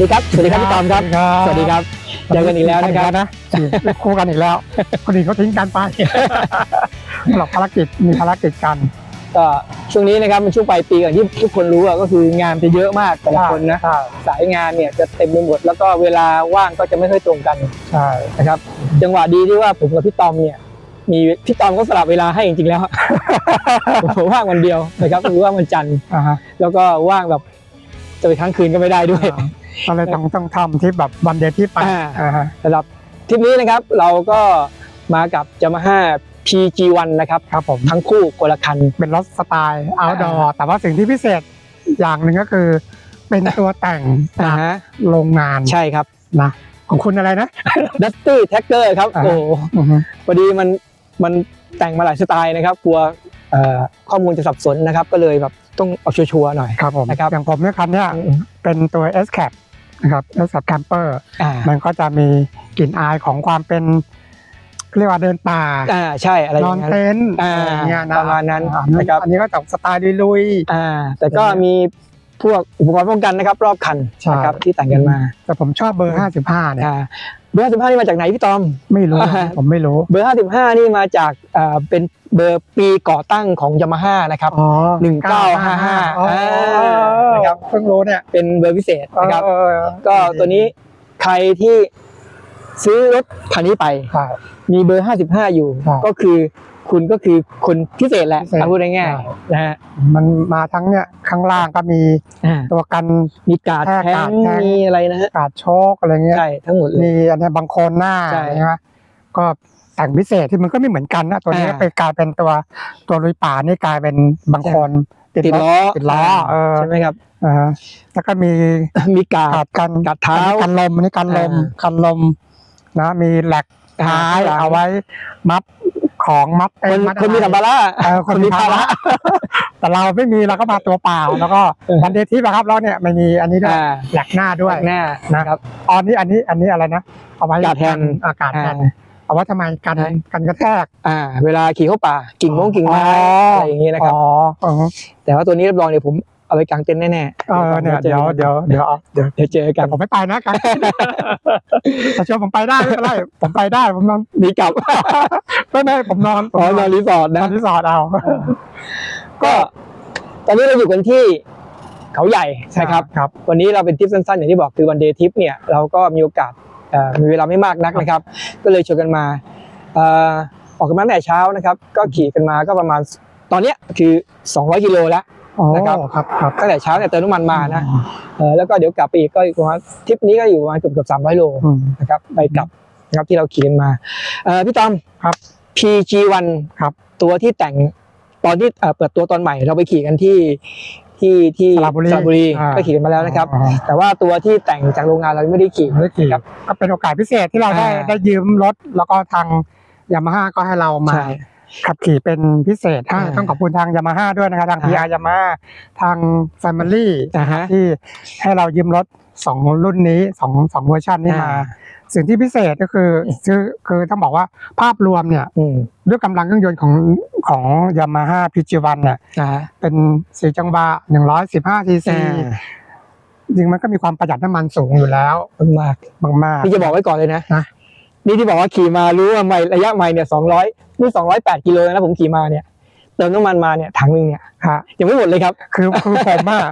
ดีครับ สวัสดีครับพี่ตอมครับ สวัสดีครับ เจอกันอีกแล้วนะครับนะคู่กันอีกแล้วคนอื่นเขาทิ้งกันไปหลับภารกิจมีภารกิจกัน ก็ช่วงนี้นะครับเป็นช่วงปลายปีอย่างที่ทุกคนรู้อะก็คืองานจะเยอะมากแต่ละคนนะใช่สายงานเนี่ยจะเต็มไปหมด แล้วก็เวลาว่างก็จะไม่ค่อยตรงกันใช่นะครับ จังหวะดีที่ว่าผมกับพี่ตอมเนี่ยมีพี่ตอมก็สลับเวลาให้จริงๆแล้วผมว่างวันเดียวนะครับหรือว่าวันจันทร์อ่าฮะแล้วก็ว่างแบบจะไปค้างคืนก็ไม่ได้ด้วย ก็เลยต้องต้องทำที่แบบวันเดย์ที่ไปอ่าอ่าฮะสำหรับทริปนี้นะครับเราก็มากับ Yamaha PG1 นะครับครับผมทั้งคู่คนละคัน เป็นรถสไตล์ outdoor แต่ว่าสิ่งที่พิเศษอย่างหนึ่งก็คือ เป็นตัวแต่งนะจากฮะโรงงานใช่ครับนะของคุณอะไรนะ Dusty Tracker ครับอ่าโอ้โหอือฮึพอดีมันมันแต่งมาหลายสไตล์นะครับ กลัวเอ่อข้อมูลจะสับสนนะครับ ก็เลยแบบ ต้องเอาชัวร์ๆหน่อยครับผมนะครับอย่างผมเนี่ยคันเนี้ยเป็นตัว S Cap นะครับ S Cap Camper อ่ามันก็จะมีกลิ่นอายของความเป็นเรียกว่าเดินป่าอ่าใช่อะไรอนอนย่างนั้นเต็นท์อ่าอะไรเงี้ยนะประมาณนั้นอ่นะครับอันนี้ก็จากสไตล์ลุยอ่าแต่ก็มีพวกอุปกรณ์ป้องกันนะครับ รอบคันใช่นะครับที่แต่งกันมาๆแต่ผมชอบเบอร์ 55เนี่ย อ่าเบอร์55นี่มาจากไหนพี่ตอม ไม่รู้อ่าผมไม่รู้ เบอร์55นี่มาจากเอ่อเป็นเบอร์ปีก่อตั้งของยามาฮ่านะครับอ๋อหนึ่งเก้าห้าห้าอ๋อนะครับเพิ่งรู้เนี่ยเป็นเบอร์พิเศษนะครับเออก็ตัวนี้ใครที่ซื้อรถคันนี้ไปครับมีเบอร์55อยู่ครับก็คือ คุณก็คือคนพิเศษแหละพิเศษ เอาพูดง่ายครับๆนะฮะมันมาทั้งเนี่ยข้างล่างก็มีอ่าตัวกัน มีการ์ดแค่แท้การ์ดงแท้งมีอะไรนะฮะกาดโชคอะไรเงี้ย ใช่ทั้งหมดเลย มีอันเนี้ยบางโคนหน้าใช่ใช่ไหมก็แต่งพิเศษที่มันก็ไม่เหมือนกันนะตัวนี้อ่า ไปกลายเป็นตัวตัวลุยป่านี่กลายเป็นบางโคนติดติดล้ล้ออติดล้อเออใช่ไหมครับ อ่าฮะแล้วก็มีมีการ์กาดดกันกัดเท้าอันนี้กันลมอันนี้กันลมอ่ากันลมนะมีแหลกท้ายอ่า เอาไว้มัด ของมัดคเอ็นมัดคนมีอะไร สัมภาระเออคนมีภาระ แต่เราไม่มีเราก็มาตัวเปล่า แล้วก็เออวันเดย์ที่นะครับเราเนี่ยไม่มีอันนี้ด้วยอ่าแหลกหน้าด้วยหน้านะนะ ครับอ๋อนี่อันนี้อันนี้อะไรนะเอาไว้กาดแทนอากาศแทนอ่าเอาไว้ทำไมกันใช่ กันกระแทก อ่า เวลาขี่เข้าป่ากิ่งมงกิ่งไม้อะไรอย่างนี้นะครับ อ๋ออ๋อแต่ว่าตัวนี้รับรองเดี๋ยวผม เอาไปกางเต็นท์แน่ๆเออเนี่ยเดี๋ยวเดี๋ยวเดี๋ยวเอาเดี๋ยวเดี๋ยวเจอกัแต่นผมไม่ไปนะกันแต่ชวนผมไปได้ไม่เป็นไรผมไปได้ผมนอนมีกลับไม่ไม่ผมนอนผมอ๋อนอนรีสอร์ทนนะอนรีสอร์ทเอาก็ตอนนี้เราอยู่กันที่เขาใหญ่นะครับครับ วันนี้เราเป็นทริปสั้นๆ อย่างที่บอกคือวันเดย์ทริปเนี่ยเราก็มีโอกาสเอ่อมีเวลาไม่มากนักนะครับ ก็เลยชวนกันมาเอ่อออกกันมาตั้งแต่เช้านะครับ ก็ขี่กันมาก็ประมาณตอนเนี้ยคือ 200 กิโลแล้วอ๋อ นะครับครับครับตั้งแต่เช้าเนี่ยเติมน้ำมันมานะเออแล้วก็เดี๋ยวกลับไปอีกก็อีกประมาณทริปนี้ก็อยู่ประมาณเกือบเกือบ300โลอืมนะครับไปกลับนะครับที่เราขี่กันมาเอ่อพี่ตอมครับ PG1 ครับตัวที่แต่งตอนที่เอ่อเปิดตัวตอนใหม่เราไปขี่กันที่ที่ที่สระบุรีสระบุรีอ่าก็ขี่กันมาแล้วนะครับอ๋อแต่ว่าตัวที่แต่งจากโรงงานเราไม่ได้ขี่ไม่ได้ขี่ครับก็เป็นโอกาสพิเศษที่เราได้อ่าได้ยืมรถแล้วก็ทางยามาฮ่าก็ให้เรามาใช่ ขับขี่เป็นพิเศษให้อ่าต้องขอบคุณทางยามาฮ่าด้วยนะครับทางอ่า PR ยามาฮ่าทาง Family อ่าฮะที่ให้เรายืมรถสองรุ่นนี้สองสองเวอร์ชันนี้มาอ่าสิ่งที่พิเศษก็คือคือคือต้องบอกว่าภาพรวมเนี่ยอืมด้วยกำลังเครื่องยนต์ของของยามาฮ่าพีจีวันเนี่ยอ่าฮะเป็นสี่จังหวะหนึ่งร้อยสิบห้าซีซีอ่าจริงมันก็มีความประหยัดน้ำมันสูงอยู่แล้วมากมากนี่จะบอกไว้ก่อนเลยนะ นะนี่ที่บอกว่าขี่มารู้ว่าไม่ระยะไม่เนี่ยสองร้อยนี่สองร้อยแปดกิโลเลยนะผมขี่มาเนี่ยเติมน้ำมันมาเนี่ยถังหนึงเนี่ยๆฮะยังไม่หมดเลยครับ คือคือผมอะ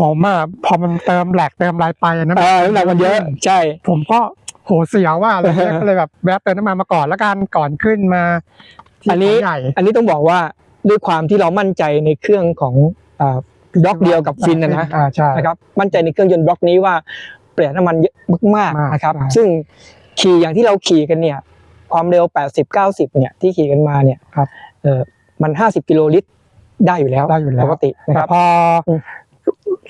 ผมอะพอมันเติมแหลกเติมอะไรไปอะน้ำเออน้ำหนักมันเยอะใช่ ผมก็โหเสียวว่าอะไรเงี้ยเออก็เลยแบบแวะเติมน้ำมันมาก่อนแล้วกันก่อนขึ้นมาที่อันนี้เขาใหญ่อันนี้ต้องบอกว่าด้วยความที่เรามั่นใจในเครื่องของอ่าบล็อกเดียวกับฟินนะนะอ่าใช่นะครับมั่นใจในเครื่องยนต์บล็อกนี้ว่าประหยัดน้ำมันเยอะมากมากๆนะครับใช่ซึ่ง ขี่อย่างที่เราขี่กันเนี่ย ความเร็ว 80 90 เนี่ยที่ขี่กันมาเนี่ยครับเออมัน 50 กิโลลิตรได้อยู่แล้วได้อยู่แล้วปกตินะคแต่รับพออม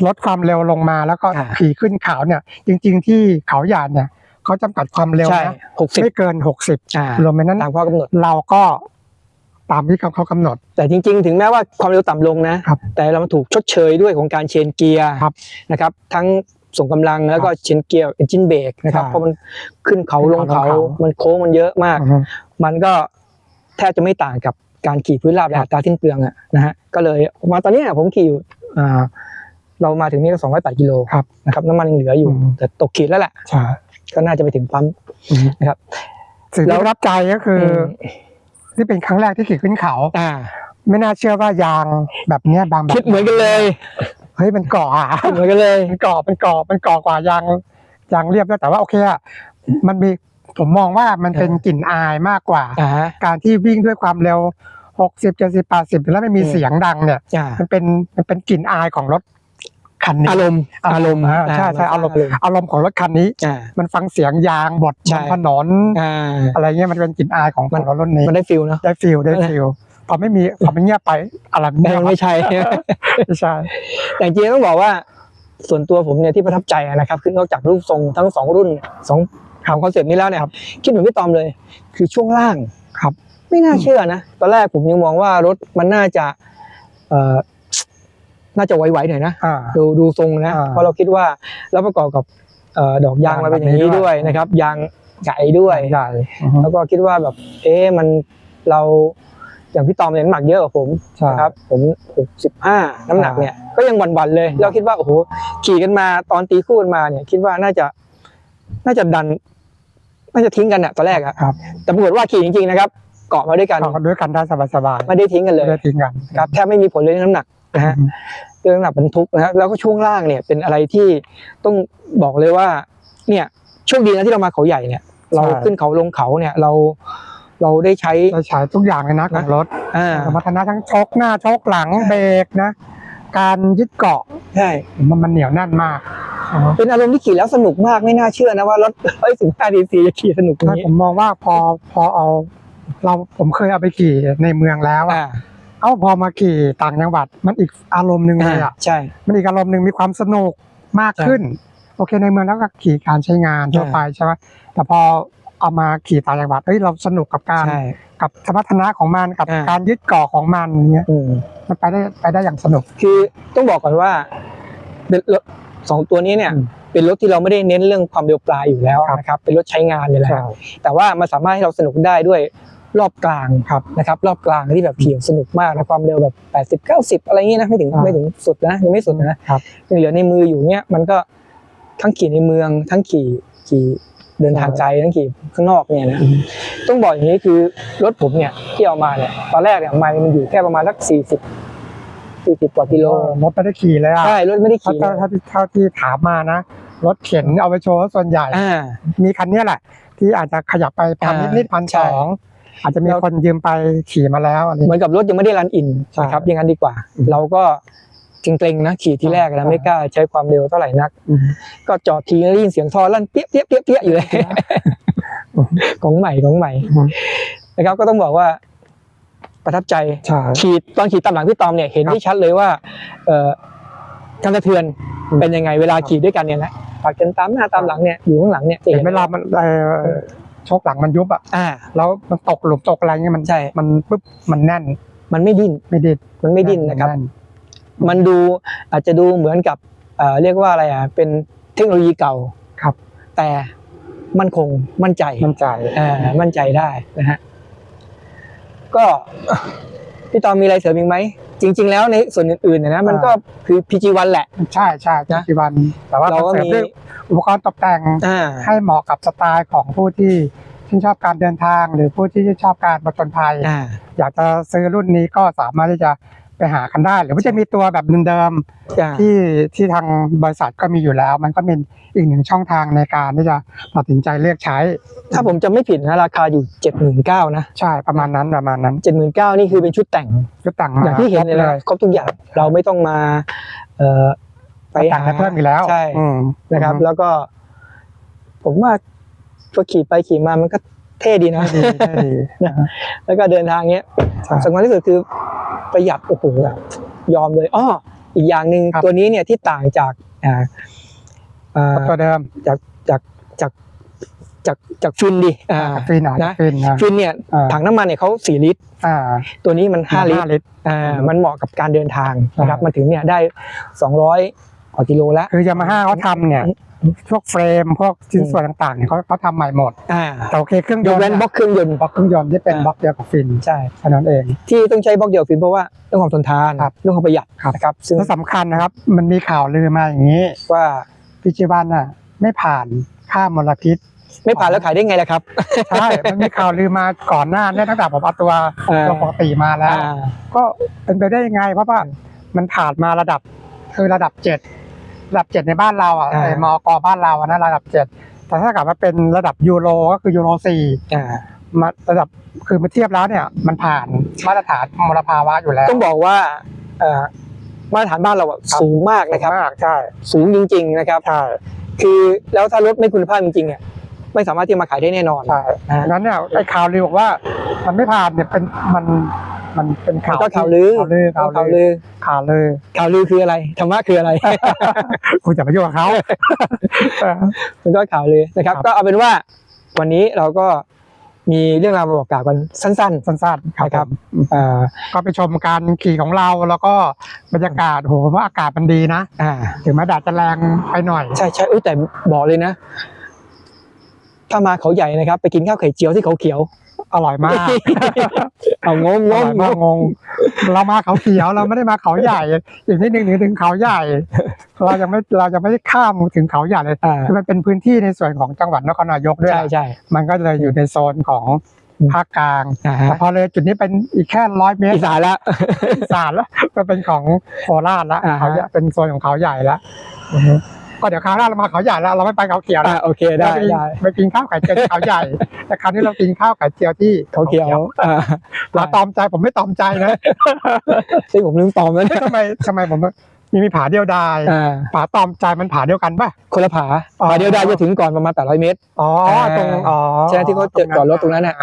ลดความเร็วลงมาแล้วก็อ่าขี่ขึ้นเขาเนี่ย จริง ๆ ที่เขาหยาดเนี่ยเขาจำกัดความเร็วใช่นะหกสิบไม่เกิน 60อ่ารวมไปนั้นตามข้อกำหนดเราก็ตามที่เขาเขากำหนด แต่จริง ๆ ถึงแม้ว่าความเร็วต่ำลงนะครับแต่เรามาถูกชดเชยด้วยของการเชนเกียร์ครับนะครับ ทั้ง ส่งกำลังแล้วก็เชนเกียร์เอนจินเบรกนะครับใช่เพราะมันขึ้นเขาขึ้นลงเขาเขาลงเขามันโค้งมันเยอะมากอือฮึมันก็แทบจะไม่ต่างกับการขี่พื้นราบและอัตราทิ้นเปลืองอะนะฮะก็เลยมาตอนเนี้ยผมขี่อยู่อ่าเรามาถึงนี่ก็สองร้อยแปดกิโลครับนะครับน้ำมันยังเหลืออยู่อืมแต่ตกขีดแล้วแหละใช่ก็น่าจะไปถึงปั๊มอือฮึนะครับสิ่งแล้ที่วประทับใจก็คืออมนี่เป็นครั้งแรกที่ขี่ขึ้นเขาอ่าไม่น่าเชื่อว่ายางแบบเนี้ยบางแบบคิดเหมือนกันเลย เฮ้ยมันเกาะอะคิดเหมือนกันเลยมันเกาะมันเกาะมันเกาะกว่ายางยางเรียบแล้วแต่ว่าโอเคอะมันมีผมมองว่ามันเป็นเออกลิ่นอายมากกว่า อ่าฮะ การที่วิ่งด้วยความเร็ว60 70 80แล้วไม่มีอืมเสียงดังเนี่ยอ่ามันเป็นมันเป็นกลิ่นอายของรถคันนี้ อารมณ์อารมณ์อ่าใช่ใช่อารมณ์ อารมณ์ของรถคันนี้อ่ามันฟังเสียงยางบดใช่ บนถนนอ่า อะไรเงี้ยมันเป็นกลิ่นอายของมันของรถรุ่นนี้มันได้ฟิลเนาะได้ฟิลได้ฟิลพอไม่มีพอไม่เงียบไปอะไรแต่เงียบมันไม่ใช่ ไม่ใช่ แต่จริงๆต้องบอกว่าส่วนตัวผมเนี่ยที่ประทับใจนะครับคือนอกจากรูปทรงทั้งสองรุ่นสองของคอนเซ็ปต์นี้แล้วเนี่ยคิดเหมือนพี่ตอมเลย คือช่วงล่างครับ ไม่น่าเชื่อนะตอนแรกผมยังมองว่ารถมันน่าจะเอ่อน่าจะไหวๆหน่อยนะอ่าดูดูทรงนะอ่าเพราะเราคิดว่าแล้วประกอบกับเอ่อดอกยางยางมาเป็นอย่างนี้แบบนี้ด้ด้ววยยนะครับ ยางใหญ่ด้วยใหญ่อือฮึแล้วก็คิดว่าแบบ เอ๊ะมันเรา อย่างพี่ตอมเนี่ยน้ำหนักเยอะกว่าผมใช่นะครับผมหกสิบห้าน้ำหนักเนี่ยก็ยังหวันๆเลย เราคิดว่าโอ้โหขี่กันมาตอนตีคู่กันมาเนี่ยคิดว่าน่าจะน่าจะดัน น่าจะทิ้งกันอะตอนแรกอะครับ แต่ปรากฏว่าขี่จริงๆนะครับ เกาะมาด้วยกันเข้าด้วยกันได้สบายๆไม่ได้ทิ้งกันเลยไม่ได้ทิ้งกัน ครับแทบไม่มีผลเลยเรื่องน้ำหนักนะฮะเรื่องน้ำหนักบรรทุกนะฮะแล้วก็ช่วงล่างเนี่ยเป็นอะไรที่ต้องบอกเลยว่า เนี่ยโชคดีนะที่เรามาเขาใหญ่เนี่ย เราขึ้นเขาลงเขาเนี่ย เรา เราได้ใช้เราใช้ทุกอย่างเลยนะของรถอ่าสมรรถนะทั้งชกหน้าชกหลังเบรกนะ การยึดเกาะใช่มันมันเหนียวแน่นมาก เป็นอารมณ์ที่ขี่แล้วสนุกมากไม่น่าเชื่อนะว่ารถเฮ้ยสิบห้าดีซีจะขี่สนุกอย่างถ้านี้ผมมองว่าพอพอเอาเราผมเคยเอาไปขี่ในเมืองแล้วอะอ่าเอ้าพอมาขี่ต่างจังหวัด มันอีกอารมณ์หนึ่งเลยอะใช่ มันอีกอารมณ์หนึ่งมีความสนุกมากใช่ขึ้น โอเคในเมืองแล้วก็ขี่การใช้งานทั่วใช่ไปใช่ไหมแต่พอ เอามาขี่ต่างจังหวัดเอ้ยเราสนุกกับการใช่ กับสมรรถนะของมันกับอ่า การยึดเกาะของมันเนี้ยอืม มันไปได้ไปได้อย่างสนุก คือต้องบอกก่อนว่าเป็นรถสองตัวนี้เนี่ย อืมเป็นรถที่เราไม่ได้เน้นเรื่องความเร็วปลายอยู่แล้วครับนะครับ เป็นรถใช้งานอยู่แล้วใช่แต่ว่ามันสามารถให้เราสนุกได้ด้วยรอบกลางครับนะครับ รอบกลางที่แบบขี่สนุกมากนะความเร็วแบบแปดสิบเก้าสิบอะไรเงี้ยนะไม่ถึงอ่าไม่ถึงสุดนะยังไม่สุดนะครับ ยังเหลือในมืออยู่เนี้ยมันก็ทั้งขี่ในเมืองทั้งขี่ขี่ เดินทางไกลทั้งขี่ข้างนอกเนี่ยนะต้องบอกอย่างนี้คือรถผมเนี่ยที่เอามาเนี่ยตอนแรกเนี่ยไมล์มันอยู่แค่ประมาณสักสี่สิบสี่สิบกว่ากิโลรถไม่ได้ขี่เลยอะใช่รถไม่ได้ถ้าขี่ถ้าถ้าที่เท่าที่ถามมานะรถเข็นเอาไปโชว์ส่วนใหญ่อ่ามีคันเนี้ยแหละ ที่อาจจะขยับไปพันนิดอ่านิดพันใช่สองอาจจะมีแล้วคนยืมไปขี่มาแล้วอะไรเหมือนกับรถยังไม่ได้รันอินใช่นะครับอย่างนั้นดีกว่าอืมเราก็ เกรงๆนะขี่ที่แรกนะใช่ไม่กล้าใช้ความเร็วเท่าไหร่นักอืมก็จอดทีได้ยินเสียงท่อลั่นเปี้ยเปี้ยเปี้ยเปี้ยอยู่เลยอืมของใหม่ของใหม่อืมนะครับ ก็ต้องบอกว่าประทับใจใช่ขี่ตอนขี่ตามหลังพี่ตอมเนี่ยเห็นครับได้ชัดเลยว่า เอ่อการสะเทือนอืมเป็นยังไงเวลาขี่ด้วยกันเนี่ยนะผลักกันตามหน้าตามหลังเนี่ยอยู่ข้างหลังเนี่ยจะเห็เห็นนเวลามันเอ่อโชคหลังมันยุบอะอ่าแล้วมันตกหลุมตกอะไรเงี้ยมันใช่มันปุ๊บมันแน่น มันไม่ดิ้นไม่ดิ้นมันไม่ดิ้นนะครับแมันดูอาจจะดูเหมือนกับเอ่อเรียกว่าอะไรอะเป็นเทคโนโลยีเก่าครับ แต่มั่นคงมั่นใจมั่นใจเอ่อมั่นใจได้นะฮะก็พี่ตอมมีอะไรเสริมอีกไหมจริง ๆ แล้วในส่วนอื่นๆเนี่ยนะมันก็คือ PG1 แหละ ใช่ใช่นะปัจจุบันแต่ว่าเราก็เสริมมีด้วยอุปกรณ์ตกแต่งอ่าให้เหมาะกับสไตล์ของผู้ที่ชื่นชอบการเดินทาง หรือผู้ที่ชื่นชอบการประจนภัยอ่าอยากจะซื้อรุ่นนี้ก็สามารถที่จะ ไปหากันได้ หรือว่าจะมีตัวแบบเดิมอ่าๆที่ที่ทางบริษัทก็มีอยู่แล้ว มันก็เป็นอีกหนึ่งช่องทางในการที่จะตัดสินใจเลือกใช้ ถ้าผมจำไม่ผิดนะราคาอยู่เจ็ดหมื่นเก้านะ ใช่ประมาณนั้นประมาณนั้นเจ็ดหมื่นเก้านี่คือเป็นชุดแต่งชุดแต่งมาอย่างที่เห็นเลยครบนะครบทุกอย่างเราไม่ต้องมาเอ่อไปไปแต่งหาให้เพิ่มอีกแล้วใช่อืมนะครับ แล้วก็ ผมว่าพอขี่ไปขี่มามันก็เท่ดีนะใช่ดีใช่ดีแล้วก็เดินทางเงี้ยใช่สำคัญที่สุดคือ ประหยัดโอ้โหแบบยอมเลยอ้ออีกอย่างหนึ่งครับ ตัวนี้เนี่ยที่ต่างจากอ่าอ่าตัวเดิมจากจากจากจากจากฟินดิอ่า ฟินอะนะ ฟินนะ ฟินเนี่ยอ่า ถังน้ำมันเนี่ยเขาสี่ลิตร อ่าตัวนี้มันห้าลิตร ลิตร อ่าอืมมันเหมาะกับการเดินทางนะครับอ่ามัมันถึงเนี่ยได้สองร้อยกว่ากิโลแล้ว คือยามาฮ่าเขาทำเนี่ย พวกเฟรมพวกชิ้นส่วนต่างๆเนี่ยเขาเขาทำใหม่หมดอ่าแต่โอเคเครื่องยยกนต์เว้นบล็อกเครื่องยนต์บล็อกเครื่องยนต์ที่เป็นอ่าบล็อกเดียวกับฟินใช่แค่นั้นเอง ที่ต้องใช้บล็อกเดียวฟินเพราะว่าเรื่องความทนทานครับ เรื่องความประหยัดครับนะครับซึ่งและสำคัญนะครับ มันมีข่าวลือมาอย่างนี้ว่าพิจิบันน่ะไม่ผ่านค่ามลพิษ ไม่ผ่านแล้วขายได้ไงล่ะครับ ใช่ มันมีข่าวลือมาก่อนหน้าเนี่ยตั้งแต่ผมเอาตัวเออ ตัวปกติมาแล้ว อ่า ก็เป็นไปได้ยังไง เพราะว่ามันผ่านมาระดับคือระดับเจ็ด ระดับเจ็ดในบ้านเราอะอ่าไอ้มอกบ้านเราอะนะระดับเจ็ดแต่ถ้าเกิดว่าเป็นระดับยูโรก็คือยูโรสี่อ่า มาระดับคือมาเทียบแล้วเนี่ยมันผ่านมาตรฐานมลภาวะอยู่แล้วต้องบอกว่าเอ่อมาตรฐานบ้านเราอะครับสูงมากนะครับ มากใช่สูงจริง ๆ นะครับ ใช่ คือแล้วถ้ารถไม่คุณภาพจริงๆเนี่ย ไม่สามารถที่จะมาขายได้แน่นอนใช่นะดังนั้นเนี่ยไอ้ข่าวลือบอกว่า มันไม่ผ่านเนี่ยเป็นมันมันเป็นข่าวมันก็ข่าวลือข่าวลือข่าข่าววลืลืออข่าวลือข่าวลือคืออะไรธรรมะคืออะไรคุณจะไปยุ่งกับเขาเออมันก็ข่าวลือนะครับครับ ก็เอาเป็นว่าวันนี้เราก็มีเรื่องราวมาบอกกล่าวกันสั้นสั้นๆนะครับผมๆอ่าก็ไปชมการขี่ของเราแล้วก็บรรยากาศโหผมว่าอากาศมันดีนะอ่าถึงแม้แดดจะแรงไปหน่อย ใช่ใช่เอ้ยแต่บอกเลยนะ ถ้ามาเขาใหญ่นะครับ ไปกินข้าวไข่เจียวที่เขาเขียว อร่อยมากเอางงองร่อยงมากงงเรามาเขาเขียวเราไม่ได้มาเขาใหญ่ อีกนิดนึงถึงถึงเขาใหญ่ เรายังไม่เรายังไม่ได้ข้ามถึงเขาใหญ่เลยอ่าคือมันเป็นพื้นที่ในส่วนของจังหวัดนครนายกด้วยใช่ใช่มันก็เลยอยู่ในโซนของอืมภาคกลางอ่าแต่ฮะพอเลยจุดนี้เป็นอีกแค่ร้อยเมตรอีสานละอีสานแล้วมันเป็นของโคราชแล้วอ่าฮะเขาใหญ่เป็นโซนของเขาใหญ่แล้ว ก็เดี๋ยวคราวหน้าเรามาเขาใหญ่แล้วเราไม่ไปเขาเขียวอ่าแล้วโอเคได้เราไปได้ ไปกินข้าวไข่เจียวที่เขาใหญ่ แต่คราวนี้เรากินข้าวไข่เจียวที่เขาเขียวอ่าเราตอมใจผมไม่ตอมใจนะซึ่งผมลืมตอมแล้วเฮ้ยนะทำไมทำไมผมมีมีผาเดียวดายอ่าผาตอมใจมันผาเดียวกันป่ะ คนละผาอ๋อ ผาเดียวได้จะถึงก่อนประมาณ800เมตร อ๋ออ่าตรงอ๋อใช่ที่เขาจอดจอดรถตรงนั้นน่ะ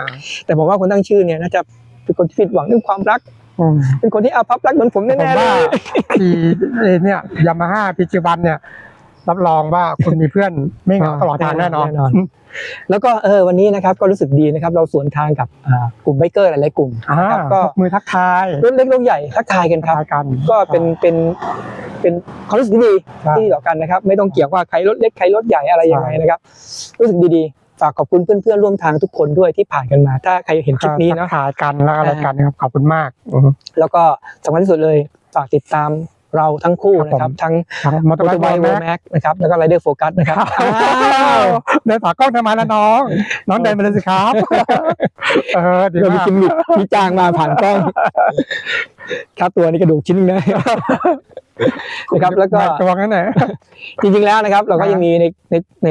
แต่ผมว่าคนตั้งชื่อเนี่ยน่าจะเป็นคนที่ผิดหวังเรื่องความรัก อืม เป็นคนที่อาภัพรักเหมือนผมผมแน่ๆเลว่าย ขี่เอ่อเนี่ยยามาฮ่าพิจิบันเนี่ย รับรองว่าคุณมีเพื่อนไม่เหงาตลอดทางแน่นอนแน่นอน แล้วก็เออวันนี้นะครับก็รู้สึกดีนะครับ เราสวนทางกับอ่ากลุ่มไบเกอร์หลายๆกลุ่มอ่าครับก็ยกมือทักทายรถเล็กรถใหญ่ทักทายกันครับทายกันก็เป็นเป็นเป็นความรู้สึกที่ดีครับที่ต่อกันนะครับ ไม่ต้องเกี่ยงว่าใครรถเล็กใครรถใหญ่อะไรยังไงนะครับ รู้สึกดีๆฝากขอบคุณเพื่อนๆร่วมทางทุกคนด้วยที่ผ่านกันมา ถ้าใครเห็นคลิปนี้ทัเนาะกทายกันแล้วอะไรกันนะครับขอบคุณมากอืมแล้วก็สำคัญที่สุดเลยฝากติดตาม เราทั้งคู่นะครับทั้งทั้งมอเตอมอร์เตอร์ไบไบค์ค์โวแม็กแม็กนะครับแล้วก็ไรเดอร์โฟกัสนะครับอ้าวเดินฝากกล้องทำไมล่ะน้อง น้องเดินไปเลยสิครับเออดีเรามีมากกิมมิคที่จ้างมาผ่านกล้องค่าตัวนี่กระดูกชิ้นหนึงนะนะครับแล้วก็แม็ตัวนั้นไหนจริงๆแล้วนะครับ เราก็อ่ายัยังมีในในใน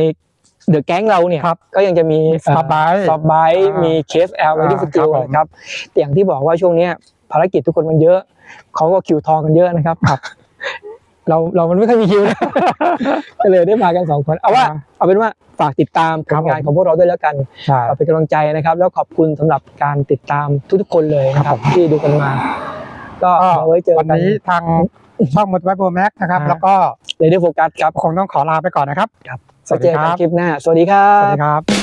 เดอะแก๊งเราเนี่ยครับก็ยังจะมีมี Stop by สอบไบอ่ามีมีเคสแอลไว้ที่สอ่ากิลครับผมนะครับแต่อย่างที่บอกว่าช่วงเนี้ย ภารกิจทุกคนมันเยอะเขาก็คิวทองกันเยอะนะครับเราเรามันไม่ค่อยมีคิวนะก็เลยได้มากันสองคนเอาว่าอ่าเอาเป็นว่าฝากติดตามผครัลบผมงานของพวกเราด้วยแล้วกันใช่ขอเป็นกำลังใจนะครับ แล้วขอบคุณสำหรับการติดตามทุกๆคนเลยนะครับ ที่ดูกันมา ก็ก็เอาไว้เจอวันกันนี้ทางช่องมอเตอร์ไบค์โปรแม็กนะครับอ่าแล้วก็เลยได้โฟกัสครับคงต้องขอลาไปก่อนนะครับครับสวัสเจดีอคกันรับคลิปหน้าสวัสดีครัสวัสบดีครับ